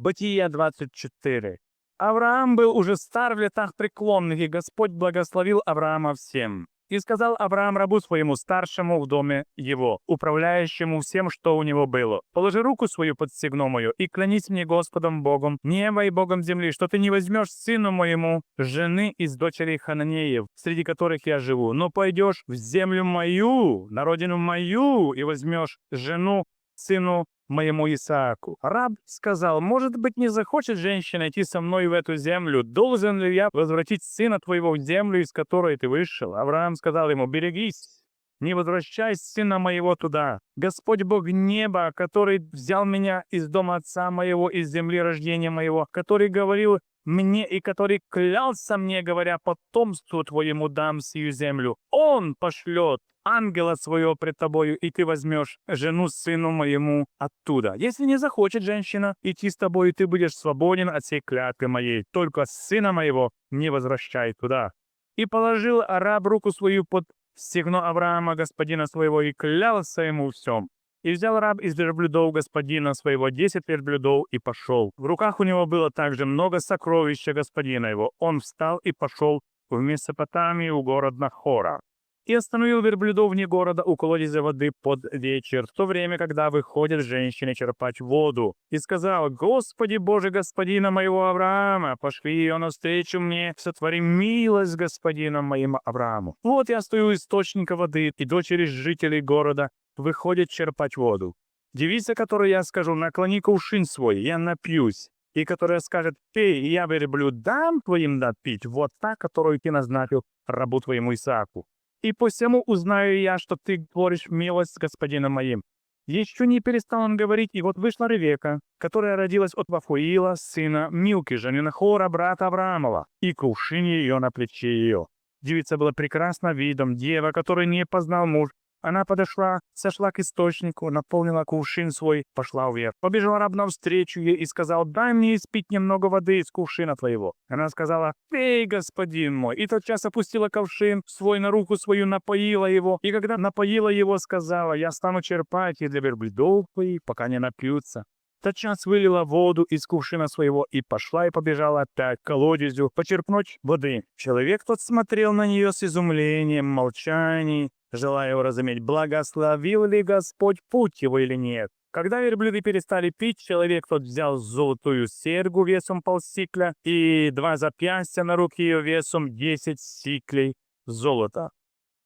Бытие 24. Авраам был уже стар в летах преклонных, и Господь благословил Авраама всем. И сказал Авраам рабу своему старшему в доме его, управляющему всем, что у него было, «Положи руку свою под стегно мое и клянись мне Господом Богом, неба и Богом земли, что ты не возьмешь сыну моему жены из дочерей Хананеев, среди которых я живу, но пойдешь в землю мою, на родину мою, и возьмешь жену сыну моему Исааку. Раб сказал, может быть, не захочет женщина идти со мной в эту землю, должен ли я возвратить сына твоего в землю, из которой ты вышел? Авраам сказал ему, берегись, не возвращай сына моего туда. Господь Бог неба, который взял меня из дома отца моего, из земли рождения моего, который говорил мне и который клялся мне, говоря, потомству твоему дам сию землю. Он пошлет ангела своего пред тобою, и ты возьмешь жену сыну моему оттуда. Если не захочет женщина идти с тобой, ты будешь свободен от всей клятвы моей. Только сына моего не возвращай туда. И положил араб руку свою под стегно Авраама, господина своего, и клялся ему всем. И взял раб из верблюдов господина своего десять верблюдов и пошел. В руках у него было также много сокровища господина его. Он встал и пошел в Месопотамию, у город Нахора. И остановил верблюдов вне города у колодезя воды под вечер, в то время, когда выходят женщины черпать воду. И сказал, «Господи Боже господина моего Авраама, пошли ее навстречу мне, сотвори милость господину моему Аврааму. Вот я стою у источника воды, и дочери жителей города выходят черпать воду. Девица, которой я скажу, наклони кувшин свой, я напьюсь. И которая скажет, пей, я верблюд дам твоим напить, вот та, которую ты назначил рабу твоему Исааку. И посему узнаю я, что ты творишь милость с господином моим. Еще не перестал он говорить, и вот вышла Ревека, которая родилась от Вафуила, сына Милки, жены Нахора, брата Авраамова, и кувшин ее на плече ее. Девица была прекрасна видом, дева, которой не познал муж, она подошла, сошла к источнику, наполнила кувшин свой, пошла вверх. Побежал раб навстречу ей и сказал, дай мне испить немного воды из кувшина твоего. Она сказала, пей, господин мой. И тотчас опустила ковшин свой на руку свою, напоила его. И когда напоила его, сказала, я стану черпать и для верблюдов твоих, пока не напьются Тотчас вылила воду из кувшина своего и пошла и побежала опять к колодезю почерпнуть воды. Человек тот смотрел на нее с изумлением, молчанием, желая уразуметь, благословил ли Господь путь его или нет. Когда верблюды перестали пить, человек тот взял золотую серьгу весом полсикля и два запястья на руки ее весом 10 сиклей золота.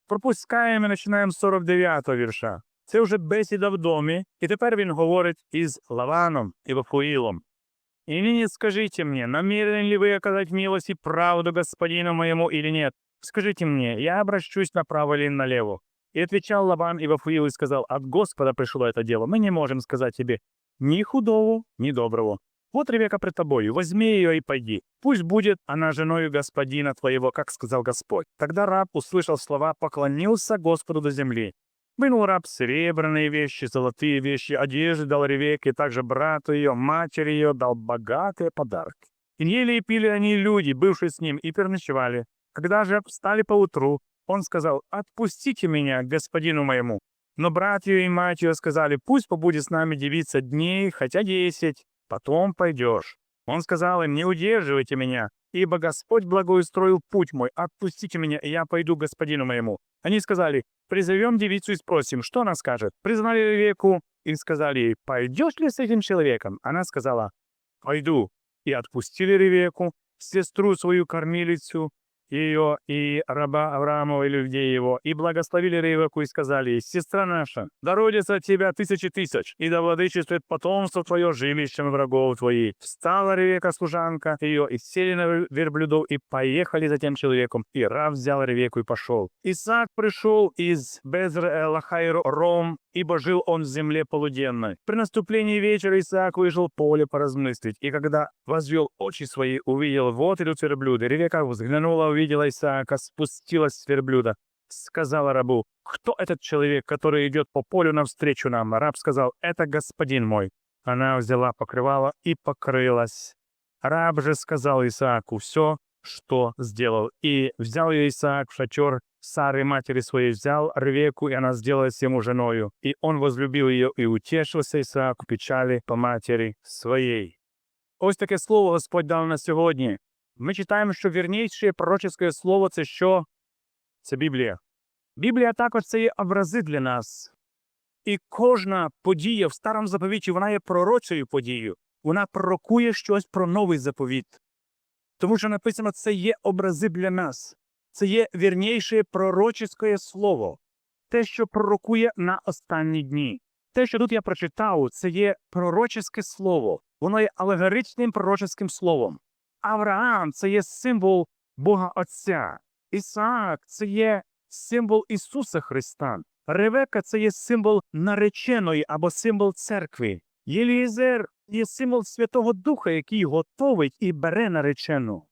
Пропускаємо, починаємо з 49 вірша. Це вже бесіда в домі, і тепер він говорить із Лаваном і Вафуїлом. «И ныне скажите мне, намерены ли вы оказать милость и правду господину моему или нет? Скажите мне, я обращусь направо или налево?» И отвечал Лаван и Вафуил и сказал, «От Господа пришло это дело, мы не можем сказать тебе ни худого, ни доброго. Вот Ревека пред тобою, возьми ее и пойди. Пусть будет она женою господина твоего, как сказал Господь». Тогда раб, услышал слова, поклонился Господу до земли. Вынул раб серебряные вещи, золотые вещи, одежды дал Ревеке, также брату ее, матери ее дал богатые подарки. И ели и пили они люди, бывшие с ним, и переночевали. Когда же встали поутру, он сказал, «Отпустите меня, господину моему». Но брат ее и мать ее сказали, «Пусть побудет с нами девица дней, хотя десять, потом пойдешь». Он сказал им, «Не удерживайте меня, ибо Господь благоустроил путь мой, отпустите меня, и я пойду господину моему». Они сказали, «Призовем девицу и спросим, что она скажет». Признали Ревеку и сказали ей, «Пойдешь ли с этим человеком?» Она сказала, «Пойду». И отпустили Ревеку, сестру свою кормилицу, ее и раба Авраамова и людей его, и благословили Ревеку и сказали «Сестра наша, да от тебя тысячи тысяч, и да владычествует потомство твое жилищем врагов твоих». Встала Ревека, служанка ее, и сели на верблюдов, и поехали за тем человеком. И раб взял Ревеку и пошел. Исаак пришел из Безр-Лахайру Ром, ибо жил он в земле полуденной. При наступлении вечера Исаак вышел в поле поразмыслить, и когда возвел очи свои, увидел, вот идут верблюды. Ревека взглянула, увидела Исаака, спустилась с верблюда. Сказала рабу, кто этот человек, который идет по полю навстречу нам? Раб сказал, это господин мой. Она взяла покрывало и покрылась. Раб же сказал Исааку все, что сделал, и взял ее Исаак в шатер Сары матери своей взял Ревеку, и она сделалась ему женою. И он возлюбил ее и утешился Исааку печали по матери своей. Ось таке слово Господь дав на сьогодні. Ми читаємо, що вірніше пророчеське слово це що? Це Біблія. Біблія також це є образи для нас. І кожна подія в старому заповіті вона є пророчою подією. Вона пророкує щось про новий заповіт. Тому що написано, це є образи для нас. Це є вірніше пророчеське слово, те, що пророкує на останні дні. Те, що тут я прочитав, це є пророчеське слово. Воно є алегоричним пророчеським словом. Авраам це є символ Бога Отця. Ісаак це є символ Ісуса Христа. Ревека це є символ нареченої або символ церкви. Єлізер є символ Святого Духа, який готовить і бере наречену.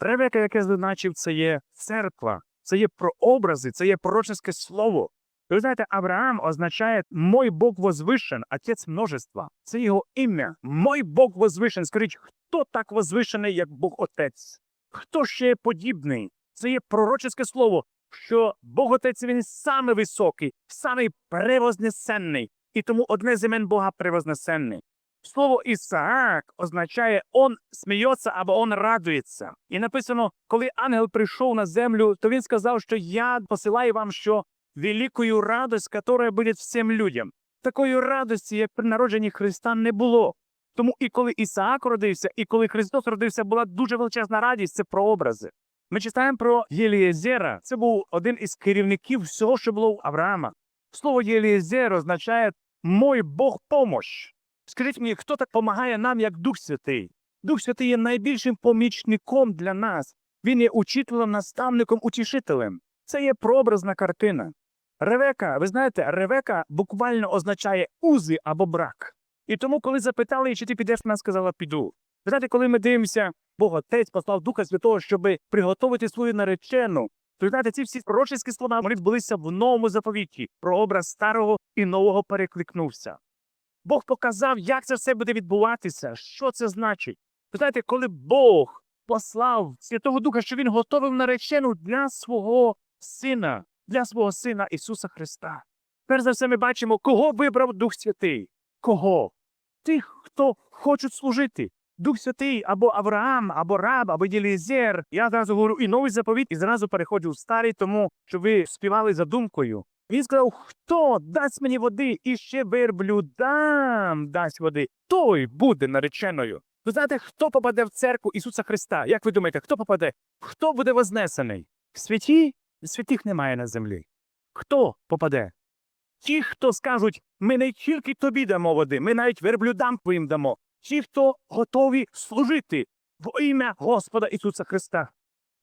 Ревека, як я зазначив, це є церква, це є прообрази, це є пророчеське слово. Ви знаєте, Авраам означає «Мой Бог возвишен, отець множества». Це його ім'я. «Мой Бог возвишен». Скажіть, хто так возвишений, як Бог Отець? Хто ще є подібний? Це є пророчеське слово, що Бог Отець він саме високий, самий превознесенний, і тому одне з імен Бога превознесенний. Слово Ісаак означає «он сміється» або «он радується». І написано, коли ангел прийшов на землю, то він сказав, що я посилаю вам, що великою радость, яка буде всім людям. Такої радості, як при народженні Христа, не було. Тому і коли Ісаак родився, і коли Христос родився, була дуже величезна радість, це прообрази. Ми читаємо про Єлієзера. Це був один із керівників всього, що було у Авраама. Слово Єлієзер означає «мой Бог помощ». Скажіть мені, хто так допомагає нам, як Дух Святий? Дух Святий є найбільшим помічником для нас. Він є учителем, наставником, утішителем. Це є прообразна картина. Ревека, ви знаєте, ревека буквально означає узи або брак. І тому, коли запитали, чи ти підеш, вона сказала, піду. Ви знаєте, коли ми дивимося, Бог Отець послав Духа Святого, щоб приготувати свою наречену, то знаєте, ці всі пророчеські слова вони відбулися в новому заповіті. Прообраз старого і нового перекликнувся. Бог показав, як це все буде відбуватися, що це значить. Ви знаєте, коли Бог послав Святого Духа, що Він готовив наречену для свого сина, для свого сина Ісуса Христа. Перш за все, ми бачимо, кого вибрав Дух Святий. Кого? Тих, хто хочуть служити. Дух Святий або Авраам, або раб, або Єлізер. Я зразу говорю і новий заповіт, і зразу переходжу в старий, тому що ви співали за думкою. Він сказав, хто дасть мені води і ще верблюдам дасть води, той буде нареченою. Ви знаєте, хто попаде в церкву Ісуса Христа? Як ви думаєте, хто попаде? Хто буде вознесений? Святі? Святих немає на землі. Хто попаде? Ті, хто скажуть, ми не тільки тобі дамо води, ми навіть верблюдам твоїм дамо. Ті, хто готові служити в ім'я Господа Ісуса Христа.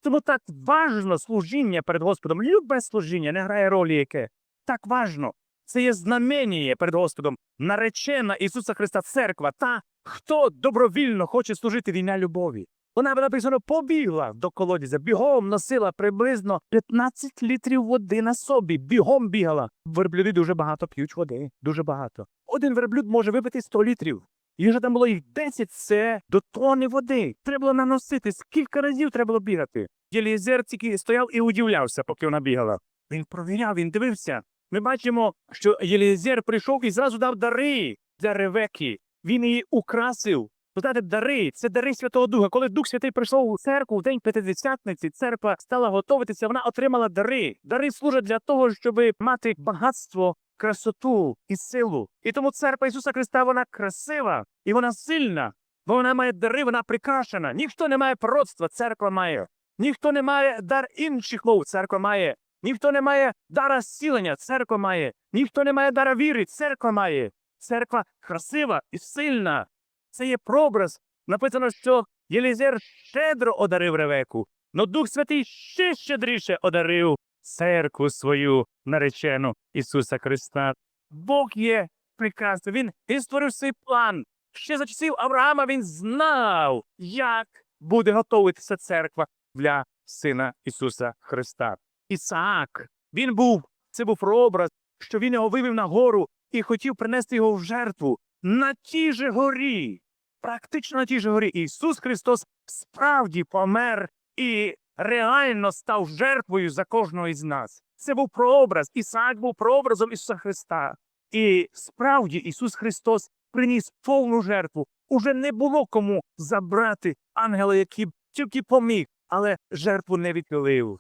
Тому так важно служіння перед Господом. Любе служіння не грає ролі яке. Так важно. Це є знамення перед Господом. Наречена Ісуса Христа церква, та, хто добровільно хоче служити в ім'я любові. Вона написано побігла до колодязя, бігом носила приблизно 15 літрів води на собі. Бігом бігала. Верблюди дуже багато п'ють води, дуже багато. Один верблюд може випити 100 літрів. І вже там було їх 10, це до тони води. Треба було наносити, скільки разів треба було бігати. Єлізер тільки стояв і удивлявся, поки вона бігала. Він провіряв, він дивився. Ми бачимо, що Єлізер прийшов і зразу дав дари для Ревеки. Він її украсив. Знаєте, дари це дари Святого Духа. Коли Дух Святий прийшов у церкву в день П'ятидесятниці, церква стала готуватися, вона отримала дари. Дари служать для того, щоб мати багатство, красоту і силу. І тому церква Ісуса Христа вона красива і вона сильна, бо вона має дари, вона прикрашена. Ніхто не має пророцтва, церква має. Ніхто не має дар інших мов, церква має. Ніхто не має дара зцілення, церква має. Ніхто не має дара віри, церква має. Церква красива і сильна. Це є прообраз. Написано, що Єлізер щедро одарив Ревеку, но Дух Святий ще щедріше одарив церкву свою наречену Ісуса Христа. Бог є прекрасний. Він, він створив свій план. Ще за часів Авраама він знав, як буде готуватися церква для Сина Ісуса Христа. Ісаак, він був, це був прообраз, що він його вивів на гору і хотів принести його в жертву на тій же горі. Практично на тій же горі Ісус Христос справді помер і реально став жертвою за кожного із нас. Це був прообраз. Ісаак був прообразом Ісуса Христа. І справді Ісус Христос приніс повну жертву, Уже не було кому забрати ангела, який б тільки поміг, але жертву не відхилив.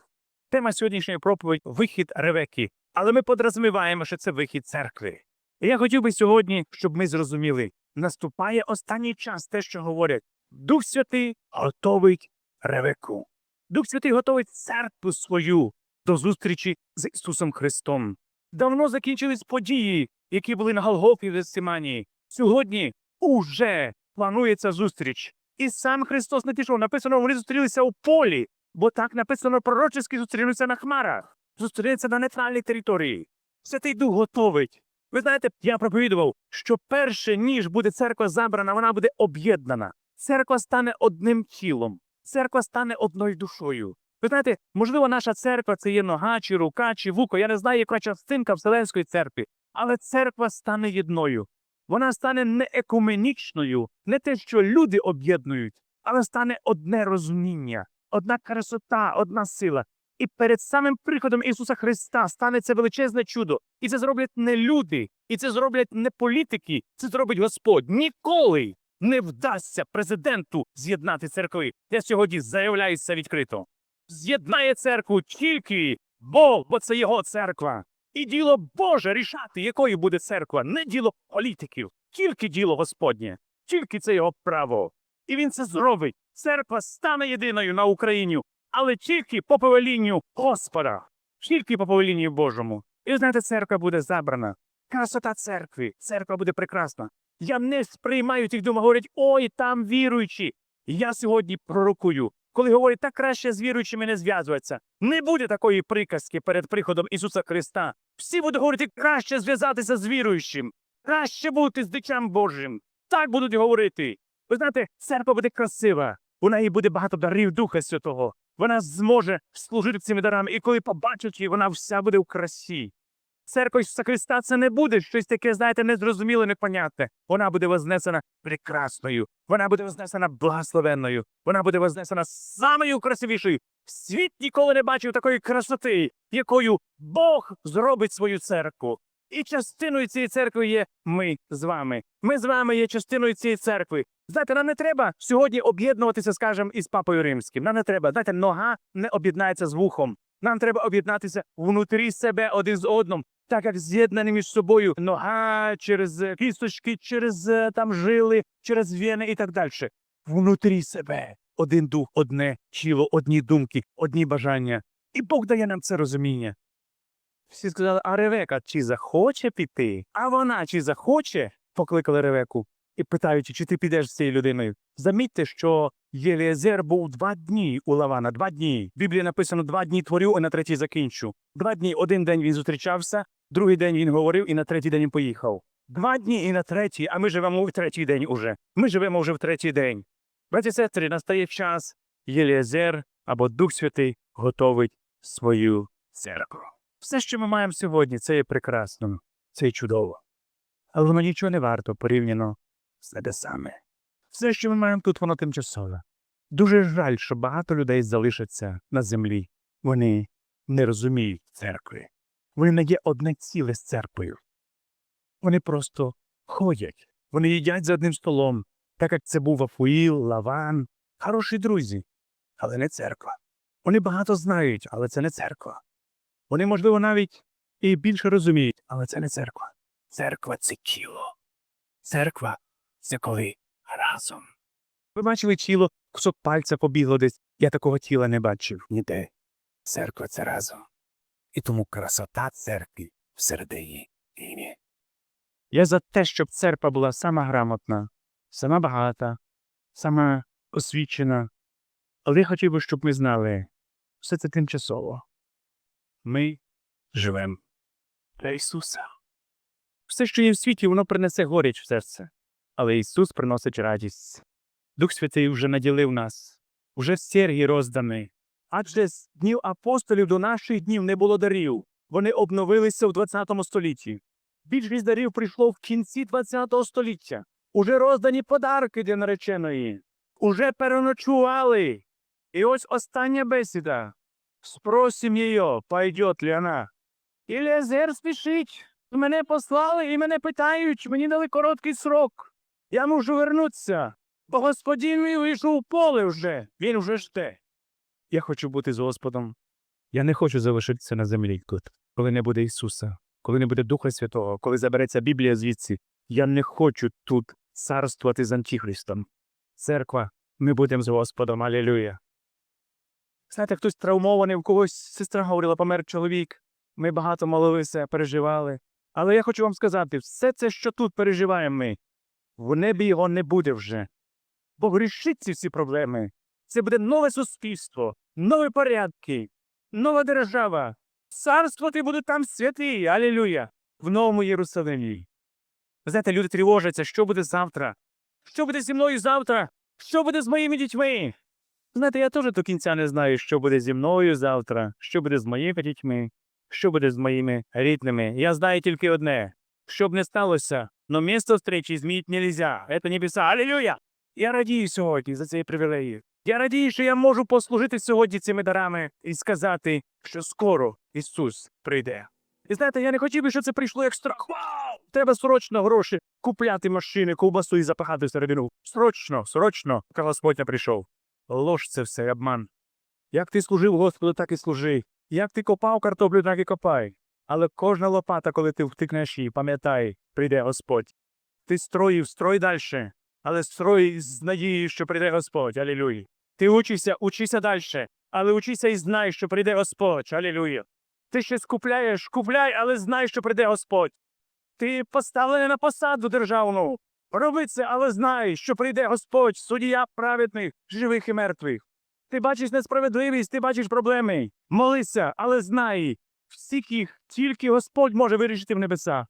Тема сьогоднішньої проповідь вихід Ревеки, але ми подрозуміваємо, що це вихід церкви. І я хотів би сьогодні, щоб ми зрозуміли, наступає останній час, те, що говорять, Дух Святий готовить Ревеку. Дух Святий готовить церкву свою до зустрічі з Ісусом Христом. Давно закінчились події, які були на Голгофі в Гефсиманії. Сьогодні уже планується зустріч. І сам Христос не пішов. Написано, вони зустрілися у полі, бо так написано пророчески зустрінуться на хмарах, зустрінуться на нейтральній території. Святий Дух готовить. Ви знаєте, я проповідував, що перше, ніж буде церква забрана, вона буде об'єднана. Церква стане одним тілом, церква стане одною душою. Ви знаєте, можливо, наша церква це є нога, чи рука, чи вуко. Я не знаю, яка частинка Вселенської церкви, але церква стане єдною. Вона стане не екуменічною, не те, що люди об'єднують, але стане одне розуміння, одна красота, одна сила. І перед самим приходом Ісуса Христа станеться величезне чудо. І це зроблять не люди, і це зроблять не політики, це зробить Господь. Ніколи не вдасться президенту з'єднати церкви. Я сьогодні заявляюся відкрито. З'єднає церкву тільки Бог, бо це його церква. І діло Боже рішати, якою буде церква, не діло політиків, тільки діло Господнє, тільки це його право. І він це зробить. Церква стане єдиною на Україні, але тільки по повелінню Господа, тільки по повелінню Божому. І знаєте, церква буде забрана. Красота церкви, церква буде прекрасна. Я не сприймаю тих думок, говорять, ой, там віруючі. Я сьогодні пророкую. Коли говорять, так краще з віруючими не зв'язуватися. Не буде такої приказки перед приходом Ісуса Христа. Всі будуть говорити, краще зв'язатися з віруючим, краще бути з дитям Божим. Так будуть говорити. Ви знаєте, церква буде красива. У неї буде багато дарів Духа Святого. Вона зможе служити цими дарами, і коли побачить її, вона вся буде в красі. Церква Ісуса Христа це не буде щось таке, знаєте, незрозуміле, непонятне. Вона буде вознесена прекрасною, вона буде вознесена благословенною, вона буде вознесена самою красивішою. Світ ніколи не бачив такої красоти, якою Бог зробить свою церкву. І частиною цієї церкви є ми з вами. Ми з вами є частиною цієї церкви. Знаєте, нам не треба сьогодні об'єднуватися, скажімо, із папою римським. Нам не треба. Знаєте, нога не об'єднається з вухом. Нам треба об'єднатися внутрі себе один з одним, так як з'єднані між собою нога через е, кісточки, через е, там жили, через вени і так далі. Внутрі себе один дух, одне тіло, одні думки, одні бажання. І Бог дає нам це розуміння. Всі сказали, а Ревека чи захоче піти? А вона чи захоче? покликали Ревеку і питаючи, чи ти підеш з цією людиною. Замітьте, що Єліезер був два дні у Лавана, два дні. В Біблії написано два дні творю, а на третій закінчу. Два дні один день він зустрічався, другий день він говорив, і на третій день він поїхав. Два дні і на третій, а ми живемо в третій день уже. Ми живемо вже в третій день. Браті сестри, настає час, Єліезер або Дух Святий готовить свою церкву. Все, що ми маємо сьогодні, це є прекрасно, це є чудово. Але воно нічого не варто порівняно з небесами. Все, що ми маємо тут, воно тимчасове. Дуже жаль, що багато людей залишаться на землі. Вони не розуміють церкви. Вони не є одне ціле з церквою. Вони просто ходять. Вони їдять за одним столом, так як це був Вафуїл, Лаван, хороші друзі, але не церква. Вони багато знають, але це не церква. Вони, можливо, навіть і більше розуміють, але це не церква. Церква це тіло. Церква це коли разом. Ви бачили тіло, кусок пальця побігло десь. Я такого тіла не бачив ніде. Церква це разом. І тому красота церкви всередині. Ні. Я за те, щоб церква була сама грамотна, сама багата, сама освічена. Але я хотів би, щоб ми знали, все це тимчасово. Ми живемо для Ісуса. Все, що є в світі, воно принесе горіч в серце. Але Ісус приносить радість. Дух Святий вже наділив нас, уже сергі роздані. Адже з днів апостолів до наших днів не було дарів. Вони обновилися в 20 столітті. Більшість дарів прийшло в кінці 20 століття. Уже роздані подарки для нареченої. Уже переночували. І ось остання бесіда. Спросим її, пойдет ли вона. Іліазер спішить. Мене послали і мене питають, мені дали короткий срок. Я мушу вернутися, бо господин мій вийшов у поле вже, він вже жде. Я хочу бути з Господом. Я не хочу залишитися на землі коли не буде Ісуса, коли не буде Духа Святого, коли забереться Біблія звідси. Я не хочу тут царствувати з Антихристом. Церква, ми будемо з Господом, алілюя. Знаєте, хтось травмований, у когось сестра говорила, помер чоловік. Ми багато молилися, переживали. Але я хочу вам сказати, все це, що тут переживаємо ми, в небі його не буде вже. Бо грішить ці всі проблеми. Це буде нове суспільство, нові порядки, нова держава. Царствувати буде там святий, алілюя, в новому Єрусалимі. Знаєте, люди тривожаться, що буде завтра? Що буде зі мною завтра? Що буде з моїми дітьми? Знаєте, я теж до кінця не знаю, що буде зі мною завтра, що буде з моїми дітьми, що буде з моїми рідними. Я знаю тільки одне. Б не сталося, но місто встречі змінити нельзя. Это небеса. Алілюя! Я радію сьогодні за цієї привілеї. Я радію, що я можу послужити сьогодні цими дарами і сказати, що скоро Ісус прийде. І знаєте, я не хотів би, щоб це прийшло як страх. Вау! Треба срочно гроші купляти машини, ковбасу і запахати всередину. Срочно, срочно, поки Господь не прийшов. Лож це все обман. Як ти служив Господу, так і служи. Як ти копав картоплю, так і копай. Але кожна лопата, коли ти втикнеш її, пам'ятай, прийде Господь. Ти строїв, строй далі, але строй з надією, що прийде Господь. Алілуя. Ти учишся, учися далі, але учися і знай, що прийде Господь. Алілуя. Ти щось купляєш, купляй, але знай, що прийде Господь. Ти поставлений на посаду державну. Роби це, але знай, що прийде Господь, суддя праведних, живих і мертвих. Ти бачиш несправедливість, ти бачиш проблеми. Молися, але знай, всіх їх тільки Господь може вирішити в небеса.